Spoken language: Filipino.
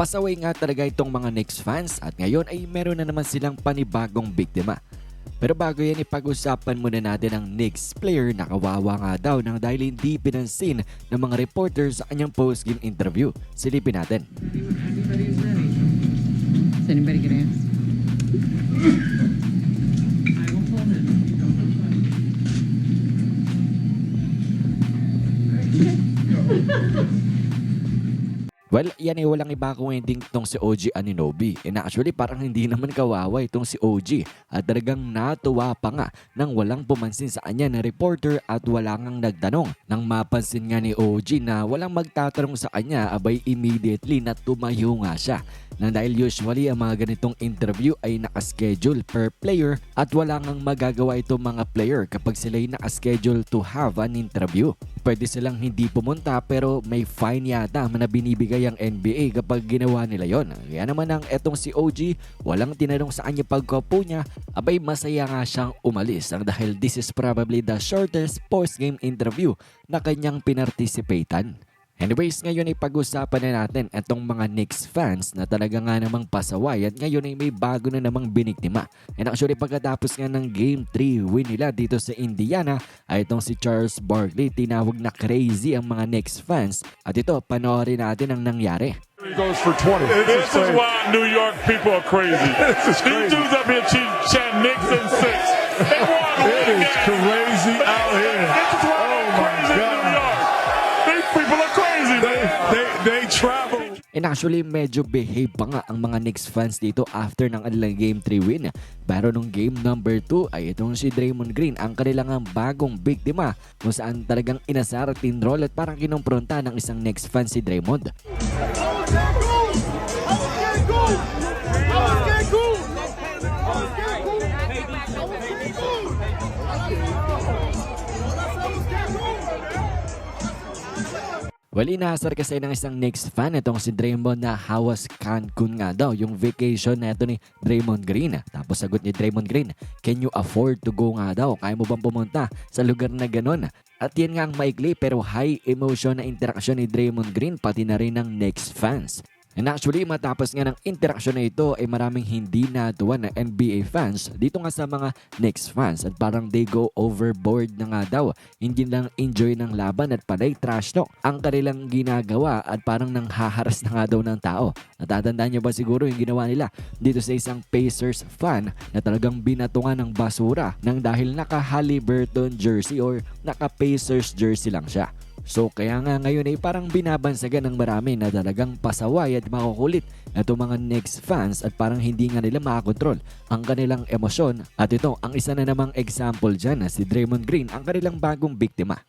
Pasaway nga talaga itong mga Knicks fans at ngayon ay meron na naman silang panibagong biktima. Pero bago yan ipag-usapan muna natin ang Knicks player na kawawa nga daw nang dahil hindi pinansin ng mga reporters sa kanyang post-game interview. Silipin natin. Is anybody gonna ask? I will pull him. Well, yan ay walang iba kuwending tong si OG Aninobi. And actually, parang hindi naman kawawa itong si OG. At talagang natuwa pa nga nang walang pumansin sa kanya na reporter at wala ngang nagtanong. Nang mapansin nga ni OG na walang magtatanong sa kanya, abay immediately na tumayo nga siya. Nang dahil usually ang mga ganitong interview ay nakaschedule per player at wala ngang magagawa itong mga player kapag sila ay nakaschedule to have an interview. Pwede silang hindi pumunta pero may fine yata na binibigay ang NBA kapag ginawa nila yon. Kaya naman ang etong si OG, walang tinanong sa kanya pagkapo niya, abay masaya nga siyang umalis ang dahil this is probably the shortest post-game interview na kanyang pinartisipatean. Anyways, ngayon ay pag-usapan na natin itong mga Knicks fans na talaga nga namang pasaway at ngayon ay may bago na namang biniktima. And actually pagkatapos nga ng Game 3 win nila dito sa Indiana ay itong si Charles Barkley tinawag na crazy ang mga Knicks fans. At ito, panoorin natin ang nangyari. He goes for 20. This is why New York people are crazy. These dudes up here cheating, chanting Knicks and six. They won It one is game. crazy out here. This is why Oh they're my crazy in New God. York. These people are crazy, They, they, travel. And actually, medyo behave pa nga ang mga Knicks fans dito after ng kanilang Game 3 win. Pero nung Game number 2 ay itong si Draymond Green ang kanilang ang bagong biktima kung saan talagang inasar at tinroll at parang kinumpronta ng isang Knicks fan si Draymond. Well, inasar kasi ng isang Knicks fan itong si Draymond na hawas Cancun nga daw yung vacation na ito ni Draymond Green. Tapos sagot ni Draymond Green, can you afford to go nga daw? Kaya mo bang pumunta sa lugar na ganun? At yan nga ang maikli pero high emotion na interaksyon ni Draymond Green pati na rin ng Knicks fans. And actually, matapos nga ng interaksyon na ito ay maraming hindi natuwa na NBA fans dito nga sa mga Knicks fans at parang they go overboard na nga daw. Hindi lang enjoy ng laban at panay trash talk ang kanilang ginagawa at parang nang haharas na nga daw ng tao. Natatandaan niyo ba siguro yung ginawa nila dito sa isang Pacers fan na talagang binatungan ng basura nang dahil naka Halliburton jersey or naka Pacers jersey lang siya. So kaya nga ngayon ay parang binabansagan ng marami na talagang pasaway at makukulit itong mga Knicks fans at parang hindi nga nila makakontrol ang kanilang emosyon at ito ang isa na namang example dyan na si Draymond Green ang kanilang bagong biktima.